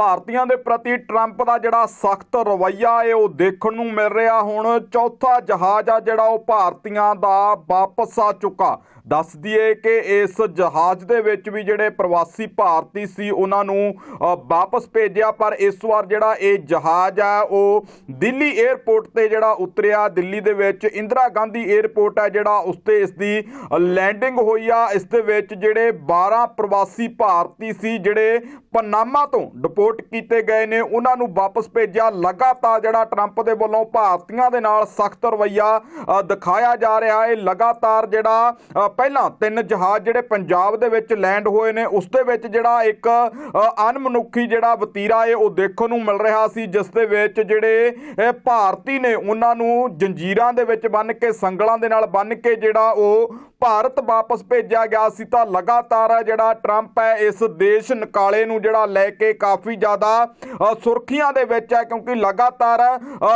ਭਾਰਤੀਆਂ ਦੇ ਪ੍ਰਤੀ ਟਰੰਪ ਦਾ ਜਿਹੜਾ ਸਖਤ ਰਵੱਈਆ ਏ ਉਹ ਦੇਖਣ ਨੂੰ ਮਿਲ ਰਿਹਾ। ਹੁਣ ਚੌਥਾ ਜਹਾਜ਼ ਆ ਜਿਹੜਾ ਉਹ ਭਾਰਤੀਆਂ ਦਾ ਵਾਪਸ ਆ ਚੁੱਕਾ। ਦੱਸ ਦਈਏ ਕਿ ਇਸ ਜਹਾਜ਼ ਦੇ ਵਿੱਚ ਵੀ ਜਿਹੜੇ ਪ੍ਰਵਾਸੀ ਭਾਰਤੀ ਸੀ, ਉਹਨਾਂ ਨੂੰ ਵਾਪਸ ਭੇਜਿਆ। ਪਰ ਇਸ ਵਾਰ ਜਿਹੜਾ ਇਹ ਜਹਾਜ਼ ਆ, ਉਹ ਦਿੱਲੀ 에ਅਰਪੋਰਟ ਤੇ ਜਿਹੜਾ ਉਤਰਿਆ। ਦਿੱਲੀ ਦੇ ਵਿੱਚ ਇੰਦਰਾ ਗਾਂਧੀ 에ਅਰਪੋਰਟ ਹੈ ਜਿਹੜਾ ਉਸ ਤੇ ਇਸ ਦੀ ਲੈਂਡਿੰਗ ਹੋਈ ਆ। ਇਸ ਦੇ ਵਿੱਚ ਜਿਹੜੇ 12 ਪ੍ਰਵਾਸੀ ਭਾਰਤੀ ਸੀ, ਜਿਹੜੇ ਪਨਾਮਾ ਤੋਂ ਡਿਪੋਰਟ ਕੀਤੇ ਗਏ ਨੇ ਉਹਨਾਂ ਨੂੰ ਵਾਪਸ ਭੇਜਿਆ। ਲਗਾਤਾਰ ਜਿਹੜਾ ਟਰੰਪ ਦੇ ਵੱਲੋਂ ਭਾਰਤੀਆਂ ਦੇ ਨਾਲ ਸਖਤ ਰਵੱਈਆ ਦਿਖਾਇਆ ਜਾ ਰਿਹਾ ਹੈ। ਲਗਾਤਾਰ ਜਿਹੜਾ ਪਹਿਲਾਂ ਤਿੰਨ ਜਹਾਜ਼ ਜਿਹੜੇ ਪੰਜਾਬ ਦੇ ਵਿੱਚ ਲੈਂਡ ਹੋਏ ਨੇ ਉਸ ਦੇ ਵਿੱਚ ਜਿਹੜਾ ਇੱਕ ਅ, ਅਣਮਨੁੱਖੀ ਜਿਹੜਾ ਵਤੀਰਾ ਹੈ ਉਹ ਦੇਖਣ ਨੂੰ ਮਿਲ ਰਿਹਾ ਸੀ ਜਿਸ ਦੇ ਵਿੱਚ ਜਿਹੜੇ ਭਾਰਤੀ ਨੇ ਉਹਨਾਂ ਨੂੰ ਜੰਜੀਰਾਂ ਦੇ ਵਿੱਚ ਬੰਨ੍ਹ ਕੇ ਸੰਗਲਾਂ ਦੇ ਨਾਲ ਬੰਨ੍ਹ ਕੇ ਜਿਹੜਾ ਉਹ ਭਾਰਤ ਵਾਪਸ ਭੇਜਿਆ ਗਿਆ ਸੀ ਤਾਂ ਲਗਾਤਾਰ ਜਿਹੜਾ ਟਰੰਪ ਹੈ, ਇਸ ਦੇਸ਼ ਨਿਕਾਲੇ ਨੂੰ ਜਿਹੜਾ ਲੈ ਕੇ ਕਾਫੀ ਜ਼ਿਆਦਾ ਸੁਰਖੀਆਂ ਦੇ ਵਿੱਚ ਹੈ ਕਿਉਂਕਿ ਲਗਾਤਾਰ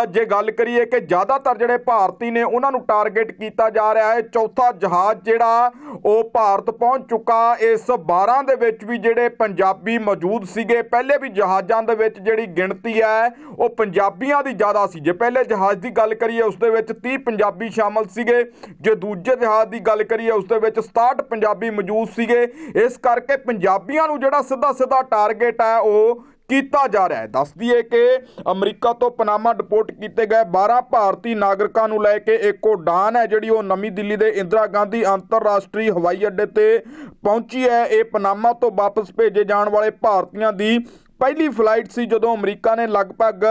ਜੇ ਗੱਲ ਕਰੀਏ ਕਿ ਜ਼ਿਆਦਾਤਰ ਜਿਹੜੇ ਭਾਰਤੀ ਨੇ ਉਹਨਾਂ ਨੂੰ ਟਾਰਗੇਟ ਕੀਤਾ ਜਾ ਰਿਹਾ ਹੈ। ਚੌਥਾ ਜਹਾਜ਼ ਜਿਹੜਾ, ਉਹ ਭਾਰਤ ਪਹੁੰਚ ਚੁੱਕਾ। ਇਸ 12 ਦੇ ਵਿੱਚ ਵੀ ਜਿਹੜੇ ਪੰਜਾਬੀ ਮੌਜੂਦ ਸੀਗੇ, ਪਹਿਲੇ ਵੀ ਜਹਾਜ਼ਾਂ ਦੇ ਵਿੱਚ ਜਿਹੜੀ ਗਿਣਤੀ ਹੈ, ਉਹ ਪੰਜਾਬੀਆਂ ਦੀ ਜ਼ਿਆਦਾ ਸੀ। ਜੇ ਪਹਿਲੇ ਜਹਾਜ਼ ਦੀ ਗੱਲ ਕਰੀਏ, ਉਸ ਦੇ ਵਿੱਚ 30 ਪੰਜਾਬੀ ਸ਼ਾਮਲ ਸੀਗੇ। ਜੇ ਦੂਜੇ ਜਹਾਜ਼ ਦੀ ਗੱਲ ਕਰੀਏ, ਉਸ ਦੇ ਵਿੱਚ 67 ਪੰਜਾਬੀ ਮੌਜੂਦ ਸੀਗੇ। ਇਸ ਕਰਕੇ ਪੰਜਾਬੀਆਂ ਨੂੰ ਜਿਹੜਾ ਸਿੱਧਾ ਸਿੱਧਾ ਟਾਰਗੇਟ ਹੈ, ਉਹ ਕੀਤਾ ਜਾ ਰਿਹਾ ਹੈ। ਦੱਸ ਦਈਏ ਕਿ ਅਮਰੀਕਾ ਤੋਂ ਪਨਾਮਾ ਡਿਪੋਰਟ ਕੀਤੇ ਗਏ 12 ਭਾਰਤੀ ਨਾਗਰਿਕਾਂ ਨੂੰ ਲੈ ਕੇ ਇੱਕ ਉਡਾਨ ਹੈ, ਜਿਹੜੀ ਉਹ ਨਵੀਂ ਦਿੱਲੀ ਦੇ ਇੰਦਰਾ ਗਾਂਧੀ ਅੰਤਰਰਾਸ਼ਟਰੀ ਹਵਾਈ ਅੱਡੇ ਤੇ ਪਹੁੰਚੀ ਹੈ। ਇਹ ਪਨਾਮਾ ਤੋਂ ਵਾਪਸ ਭੇਜੇ ਜਾਣ ਵਾਲੇ ਭਾਰਤੀਆਂ ਦੀ ਪਹਿਲੀ ਫਲਾਈਟ ਸੀ, ਜਦੋਂ ਅਮਰੀਕਾ ਨੇ ਲਗਭਗ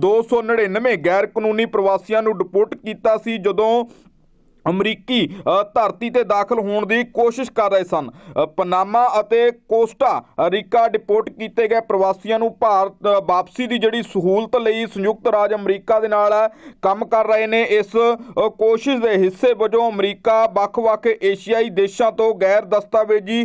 299 ਗੈਰ ਕਾਨੂੰਨੀ ਪ੍ਰਵਾਸੀਆਂ ਨੂੰ ਡਿਪੋਰਟ ਕੀਤਾ ਸੀ, ਜਦੋਂ ਅਮਰੀਕੀ ਧਰਤੀ ਤੇ ਦਾਖਲ ਹੋਣ ਦੀ ਕੋਸ਼ਿਸ਼ ਕਰ ਰਹੇ ਸਨ। ਪਨਾਮਾ ਅਤੇ ਕੋਸਟਾ ਰੀਕਾ ਡਿਪੋਰਟ ਕੀਤੇ ਗਏ ਪ੍ਰਵਾਸੀਆਂ ਨੂੰ ਭਾਰਤ ਵਾਪਸੀ ਦੀ ਜਿਹੜੀ ਸਹੂਲਤ ਲਈ ਸੰਯੁਕਤ ਰਾਜ ਅਮਰੀਕਾ ਦੇ ਨਾਲ ਕੰਮ ਕਰ ਰਹੇ ਨੇ, ਇਸ ਕੋਸ਼ਿਸ਼ ਦੇ ਹਿੱਸੇ ਵਜੋਂ ਅਮਰੀਕਾ ਵੱਖ-ਵੱਖ ਏਸ਼ੀਆਈ ਦੇਸ਼ਾਂ ਤੋਂ ਗੈਰ ਦਸਤਾਵੇਜ਼ੀ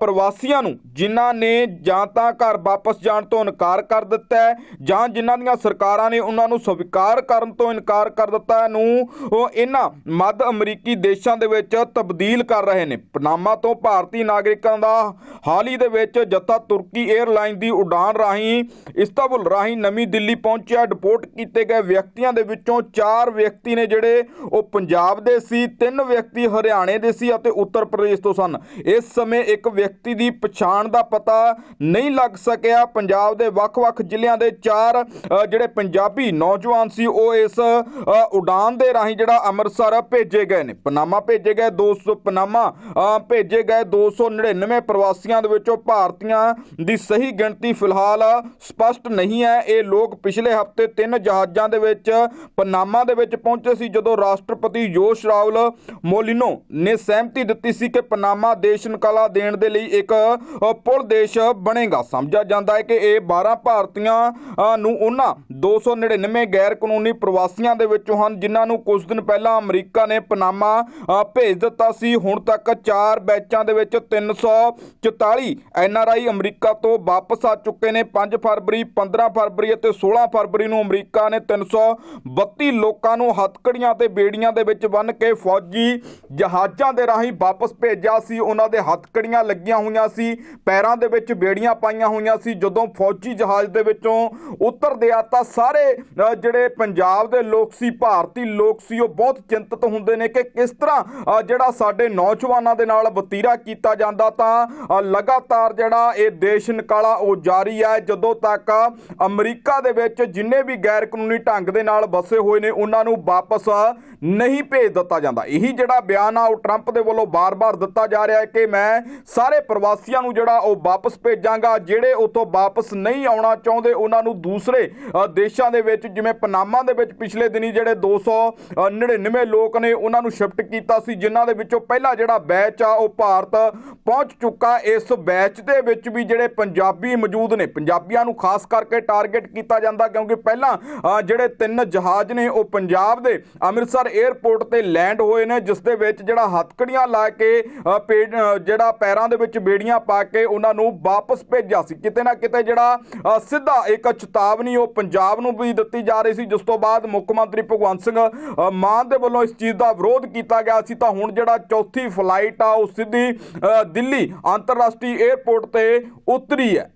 ਪ੍ਰਵਾਸੀਆਂ ਨੂੰ, ਜਿਨ੍ਹਾਂ ਨੇ ਜਾਂ ਤਾਂ ਘਰ ਵਾਪਸ ਜਾਣ ਤੋਂ ਇਨਕਾਰ ਕਰ ਦਿੱਤਾ ਹੈ, ਜਾਂ ਜਿਨ੍ਹਾਂ ਦੀਆਂ ਸਰਕਾਰਾਂ ਨੇ ਉਹਨਾਂ ਨੂੰ ਸਵੀਕਾਰ ਕਰਨ ਤੋਂ ਇਨਕਾਰ ਕਰ ਦਿੱਤਾ ਨੂੰ, ਉਹ ਇਹਨਾਂ ਮੱਧ ਅਮਰੀਕੀ ਦੇਸ਼ਾਂ ਦੇ ਵਿੱਚ ਤਬਦੀਲ ਕਰ ਰਹੇ ਨੇ। ਪਨਾਮਾ ਤੋਂ ਭਾਰਤੀ ਨਾਗਰਿਕਾਂ ਦਾ ਹਾਲ ਹੀ ਦੇ ਵਿੱਚ ਜੱਥਾ ਤੁਰਕੀ 에ਅਰਲਾਈਨ ਦੀ ਉਡਾਨ ਰਾਹੀਂ ਇਸਤਾਂਬੁਲ ਰਾਹੀਂ ਨਵੀਂ ਦਿੱਲੀ ਪਹੁੰਚਿਆ। ਡਿਪੋਰਟ ਕੀਤੇ ਗਏ ਵਿਅਕਤੀਆਂ ਦੇ ਵਿੱਚੋਂ 4 ਵਿਅਕਤੀ ਨੇ ਜਿਹੜੇ ਉਹ ਪੰਜਾਬ ਦੇ ਸੀ ਤਿੰਨ ਵਿਅਕਤੀ ਹਰਿਆਣੇ ਦੇ ਸੀ ਅਤੇ ਉੱਤਰ ਪ੍ਰਦੇਸ਼ ਤੋਂ ਸਨ। ਇਸ ਸਮੇਂ ਇੱਕ ਵਿਅਕਤੀ ਦੀ ਪਛਾਣ ਦਾ ਪਤਾ ਨਹੀਂ ਲੱਗ ਸਕਿਆ। ਪੰਜਾਬ ਦੇ ਵੱਖ-ਵੱਖ ਜ਼ਿਲ੍ਹਿਆਂ ਦੇ ਚਾਰ ਜਿਹੜੇ ਪੰਜਾਬੀ ਨੌਜਵਾਨ ਸੀ ਉਹ ਇਸ ਅ, ਉਡਾਨ ਦੇ ਰਾਹੀਂ ਜਿਹੜਾ ਅੰਮ੍ਰਿਤਸਰ ਭੇਜ ਭੇਜੇ ਗਏ ਨੇ। ਪਨਾਮਾ ਭੇਜੇ ਗਏ 200 ਪਨਾਮਾ ਭੇਜੇ ਗਏ 299 ਪ੍ਰਵਾਸੀਆਂ ਦੇ ਵਿੱਚੋਂ ਭਾਰਤੀਆਂ ਦੀ ਸਹੀ ਗਿਣਤੀ ਫਿਲਹਾਲ ਸਪਸ਼ਟ ਨਹੀਂ ਹੈ। ਇਹ ਲੋਕ ਪਿਛਲੇ ਹਫ਼ਤੇ ਤਿੰਨ ਜਹਾਜ਼ਾਂ ਦੇ ਵਿੱਚ ਪਨਾਮਾ ਦੇ ਵਿੱਚ ਪਹੁੰਚੇ ਸੀ, ਜਦੋਂ ਰਾਸ਼ਟਰਪਤੀ ਜੋਸ਼ ਰਾਉਲ ਮੋਲਿਨੋ ਨੇ ਸਹਿਮਤੀ ਦਿੱਤੀ ਸੀ ਕਿ ਪਨਾਮਾ ਦੇਸ਼ ਨਿਕਾਲਾ ਦੇਣ ਦੇ ਲਈ ਇੱਕ ਪੁਲ ਦੇਸ਼ ਬਣੇਗਾ। ਸਮਝਿਆ ਜਾਂਦਾ ਹੈ ਕਿ ਇਹ 12 ਭਾਰਤੀਆਂ ਨੂੰ ਉਹਨਾਂ 299 ਗੈਰ ਕਾਨੂੰਨੀ ਪ੍ਰਵਾਸੀਆਂ ਦੇ ਵਿੱਚੋਂ ਹਨ, ਜਿਨ੍ਹਾਂ ਨੂੰ ਕੁਝ ਦਿਨ ਪਹਿਲਾਂ ਅਮਰੀਕਾ ਨੇ ਪਨਾਮਾ ਭੇਜ ਦਿੱਤਾ ਸੀ। ਹੁਣ ਤੱਕ ਚਾਰ ਬੈਚਾਂ ਦੇ ਵਿੱਚ 344 ਐਨਆਰਆਈ ਅਮਰੀਕਾ ਤੋਂ ਵਾਪਸ ਆ ਚੁੱਕੇ ਨੇ। 5 ਫਰਵਰੀ 15 ਫਰਵਰੀ ਅਤੇ 16 ਫਰਵਰੀ ਨੂੰ ਅਮਰੀਕਾ ਨੇ 332 ਲੋਕਾਂ ਨੂੰ ਹੱਥਕੜੀਆਂ ਤੇ ਬੇੜੀਆਂ ਦੇ ਵਿੱਚ ਬੰਨ੍ਹ ਕੇ ਫੌਜੀ ਜਹਾਜ਼ਾਂ ਦੇ ਰਾਹੀਂ ਵਾਪਸ ਭੇਜਿਆ ਸੀ। ਉਹਨਾਂ ਦੇ ਹੱਥਕੜੀਆਂ ਲੱਗੀਆਂ ਹੋਈਆਂ ਸੀ, ਪੈਰਾਂ ਦੇ ਵਿੱਚ ਬੇੜੀਆਂ ਪਾਈਆਂ ਹੋਈਆਂ ਸੀ। ਜਦੋਂ ਫੌਜੀ ਜਹਾਜ਼ ਦੇ ਵਿੱਚੋਂ ਉਤਰਦੇ ਆ ਤਾਂ ਸਾਰੇ ਜਿਹੜੇ ਪੰਜਾਬ ਦੇ ਲੋਕ ਸੀ, ਭਾਰਤੀ ਲੋਕ ਸੀ, ਉਹ ਬਹੁਤ ਚਿੰਤਤ ਹੁੰਦੇ ਨੇ ਕਿ ਕਿਸ ਤਰ੍ਹਾਂ ਜਿਹੜਾ ਸਾਡੇ ਨੌਜਵਾਨਾਂ ਦੇ ਨਾਲ ਵਤੀਰਾ ਕੀਤਾ ਜਾਂਦਾ ਤਾਂ ਲਗਾਤਾਰ ਜਿਹੜਾ ਇਹ ਦੇਸ਼ ਨਿਕਾਲਾ ਉਹ ਜਾਰੀ ਹੈ। ਜਦੋਂ ਤੱਕ ਅਮਰੀਕਾ ਦੇ ਵਿੱਚ ਜਿੰਨੇ ਵੀ ਗੈਰ ਕਾਨੂੰਨੀ ਢੰਗ ਦੇ ਨਾਲ ਵਸੇ ਹੋਏ ਨੇ, ਉਹਨਾਂ ਨੂੰ ਵਾਪਸ ਨਹੀਂ ਭੇਜ ਦਿੱਤਾ ਜਾਂਦਾ। ਇਹੀ ਜਿਹੜਾ ਬਿਆਨ ਆ, ਉਹ ਟਰੰਪ ਦੇ ਵੱਲੋਂ ਬਾਰ-ਬਾਰ ਦਿੱਤਾ ਜਾ ਰਿਹਾ ਹੈ ਕਿ ਮੈਂ ਸਾਰੇ ਪ੍ਰਵਾਸੀਆਂ ਨੂੰ ਜਿਹੜਾ ਉਹ ਵਾਪਸ ਭੇਜਾਂਗਾ। ਜਿਹੜੇ ਉਤੋਂ ਵਾਪਸ ਨਹੀਂ ਆਉਣਾ ਚਾਹੁੰਦੇ, ਉਹਨਾਂ ਨੂੰ ਦੂਸਰੇ ਦੇਸ਼ਾਂ ਦੇ ਵਿੱਚ, ਜਿਵੇਂ ਪਨਾਮਾ ਦੇ ਵਿੱਚ ਪਿਛਲੇ ਦਿਨੀ ਜਿਹੜੇ 299 ਲੋਕ ਨੇ ਉਹਨਾਂ ਨੂੰ ਸ਼ਿਫਟ ਕੀਤਾ ਸੀ ਜਿਨ੍ਹਾਂ ਦੇ ਵਿੱਚੋਂ ਪਹਿਲਾ ਜਿਹੜਾ ਬੈਚ ਆ ਉਹ ਭਾਰਤ ਪਹੁੰਚ ਚੁੱਕਾ। ਇਸ ਬੈਚ ਦੇ ਵਿੱਚ ਵੀ ਜਿਹੜੇ ਪੰਜਾਬੀ ਮੌਜੂਦ ਨੇ ਪੰਜਾਬੀਆਂ ਨੂੰ ਖਾਸ ਕਰਕੇ ਟਾਰਗੇਟ ਕੀਤਾ ਜਾਂਦਾ ਕਿਉਂਕਿ ਪਹਿਲਾਂ ਜਿਹੜੇ ਤਿੰਨ ਜਹਾਜ਼ ਨੇ ਉਹ ਪੰਜਾਬ ਦੇ ਅੰਮ੍ਰਿਤਸਰ 에ਅਰਪੋਰਟ ਤੇ ਲੈਂਡ ਹੋਏ ਨੇ ਜਿਸ ਦੇ ਵਿੱਚ ਜਿਹੜਾ ਹੱਥਕੜੀਆਂ ਲਾ ਕੇ ਅ, ਜਿਹੜਾ ਪੈਰਾਂ ਦੇ ਵਿੱਚ ਬੇੜੀਆਂ ਪਾ ਕੇ ਉਹਨਾਂ ਨੂੰ ਵਾਪਸ ਭੇਜਿਆ ਸੀ। ਕਿਤੇ ਨਾ ਕਿਤੇ ਜਿਹੜਾ ਸਿੱਧਾ ਇੱਕ ਚੇਤਾਵਨੀ ਉਹ ਪੰਜਾਬ ਨੂੰ ਵੀ ਦਿੱਤੀ ਜਾ ਰਹੀ ਸੀ ਜਿਸ ਤੋਂ ਬਾਅਦ ਮੁੱਖ ਮੰਤਰੀ ਭਗਵੰਤ ਸਿੰਘ ਮਾਨ ਦੇ ਵੱਲੋਂ ਇਸ ਚੀਜ਼ ਦਾ ਵਿਰੋਧ ਕੀਤਾ ਗਿਆ ਸੀ, ਤਾਂ ਹੁਣ ਜਿਹੜਾ ਚੌਥੀ ਫਲਾਈਟ ਆ, ਉਹ ਸਿੱਧੀ ਦਿੱਲੀ ਅੰਤਰਰਾਸ਼ਟਰੀ 에ਅਰਪੋਰਟ ਤੇ ਉਤਰੀ ਹੈ।